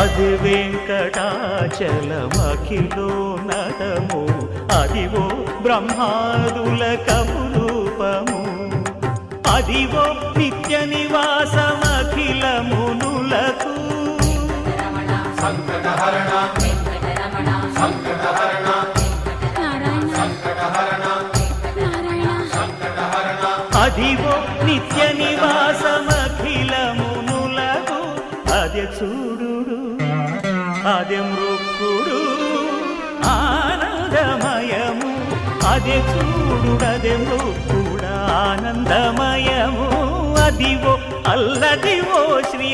అది వెంకటాచలమఖిలో నటము అదివో బ్రహ్మాదుల కపురూపము. అదివో నిత్య నివాసమఖిల మునులకు. సంకటహరణ సంకటహరణ సంకటహరణ సంకటహరణ. అదివో నిత్య నివాసమఖిల మునులకు. అదే చూడు అదే మృక్కుడు ఆనందమయము. అదే చూడు మృక్కుడు ఆనందమయము. అదివో అల్లదివో శ్రీ